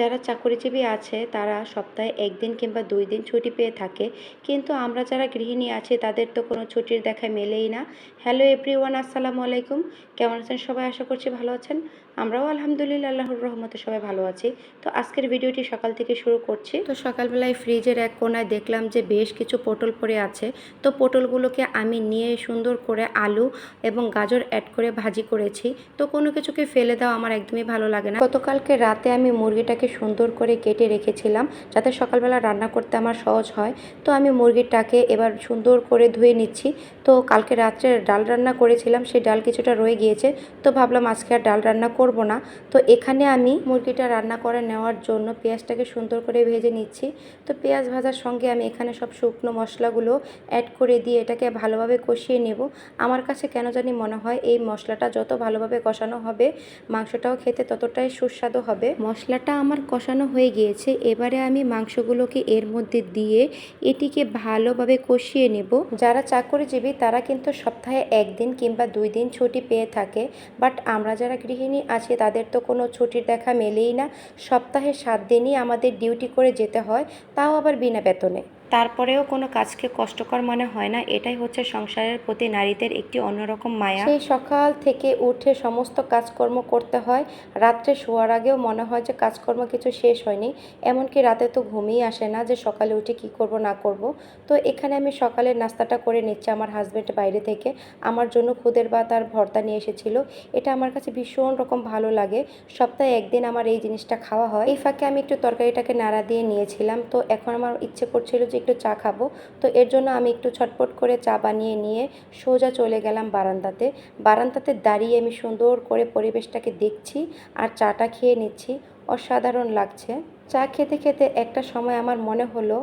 যারা চাকরিজীবী আছে, তারা সপ্তাহে একদিন কিংবা দুই দিন ছুটি পেয়ে থাকে। কিন্তু আমরা যারা গৃহিণী আছি, তাদের তো কোনো ছুটির দেখা মেলেই না। হ্যালো এভরিওয়ান আসসালামু আলাইকুম। কেমন আছেন সবাই? আশা করছি ভালো আছেন। আমরাও আলহামদুলিল্লাহ, আল্লাহর রহমতে সবাই ভালো আছি। তো আজকের ভিডিওটি সকাল থেকে শুরু করছি। তো সকালবেলায় ফ্রিজের এক কোনায় দেখলাম যে বেশ কিছু পটল পড়ে আছে। তো পটলগুলোকে আমি নিয়ে সুন্দর করে আলু এবং গাজর অ্যাড করে ভাজি করেছি। তো কোনো কিছুকে ফেলে দেওয়া আমার একদমই ভালো লাগে না। গতকালকে রাতে আমি মুরগিটাকে সুন্দর করে কেটে রেখেছিলাম যাতে সকালবেলা রান্না করতে আমার সহজ হয়। তো আমি মুরগিটাকে এবার সুন্দর করে ধুয়ে নিচ্ছি। তো কালকে রাত্রে ডাল রান্না করেছিলাম, সেই ডাল কিছুটা রয়ে গিয়েছে। তো ভাবলাম আজকে আর ডাল রান্না করব না। তো এখানে আমি মুরগিটা রান্না করে নেওয়ার জন্য পেঁয়াজটাকে সুন্দর করে ভেজে নিচ্ছি। তো পেঁয়াজ ভাজার সঙ্গে আমি এখানে সব শুকনো মশলাগুলো অ্যাড করে দিয়ে এটাকে ভালোভাবে কষিয়ে নেব। আমার কাছে কেন জানি মনে হয় এই মশলাটা যত ভালোভাবে কষানো হবে, মাংসটাও খেতে ততটাই সুস্বাদু হবে। মশলাটা আমার কষানো হয়ে গিয়েছে, এবারে আমি মাংসগুলোকে এর মধ্যে দিয়ে এটিকে ভালোভাবে কষিয়ে নেব। যারা চাকরিজীবী, তারা কিন্তু সপ্তাহে একদিন কিংবা দুই দিন ছুটি পেয়ে থাকে। বাট আমরা যারা গৃহিণী আছি, তাদের তো কোনো ছুটির দেখা মেলেই না। সপ্তাহে সাত দিনই আমাদের ডিউটি করে যেতে হয়, তাও আবার বিনা বেতনে। তারপরেও কোনো কাজকে কষ্টকর মনে হয় না, এটাই হচ্ছে সংসারের প্রতি নারীদের একটি অন্যরকম মায়া। সেই সকাল থেকে উঠে সমস্ত কাজকর্ম করতে হয়, রাত্রে শোয়ার আগেও মনে হয় যে কাজকর্ম কিছু শেষ হয়নি, এমনকি রাতে তো ঘুমিয়ে আসে না যে সকালে উঠে কি করব, না করব। তো এখানে আমি সকালের নাস্তাটা করে নিচ্ছি আমার হাজব্যান্ড বাইরে থেকে, আমার জন্য খুদের বা তার ভর্তা নিয়ে এসেছিল, এটা আমার কাছে ভীষণ রকম ভালো লাগে। সপ্তাহে একদিন আমার এই জিনিসটা খাওয়া হয়। এই ফাঁকে আমি একটু তরকারিটাকে নাড়া দিয়ে নিয়েছিলাম, তো এখন আমার ইচ্ছে করছিল যে একটু চা খাব। তো এর জন্য আমি একটু ছটপট করে চা বানিয়ে নিয়ে সোজা চলে গেলাম বারান্দাতে। বারান্দাতে দাঁড়িয়ে আমি সুন্দর করে পরিবেশটাকে দেখছি আর চাটা খেয়ে নিচ্ছি। অসাধারণ লাগছে। চা খেতে খেতে একটা সময় আমার মনে হলো,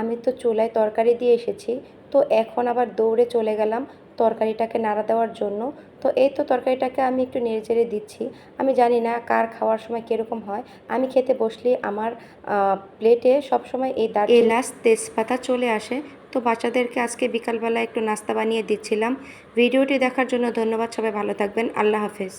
আমি তো চুলায় তরকারি দিয়ে এসেছি। তো এখন আবার দৌড়ে চলে গেলাম তরকারিটাকে নাড়া দেওয়ার জন্য। তো এই তো তরকারিটাকে আমি একটু নেড়ে চেড়ে দিচ্ছি। আমি জানি না কার খাওয়ার সময় কীরকম হয়। আমি খেতে বসলে, আমার প্লেটে সবসময় এই দাঁড় এলাচ, তেজপাতা চলে আসে। তো বাচ্চাদেরকে আজকে বিকালবেলা একটু নাস্তা বানিয়ে দিচ্ছিলাম। ভিডিওটি দেখার জন্য ধন্যবাদ, সবাই ভালো থাকবেন। আল্লাহ হাফেজ।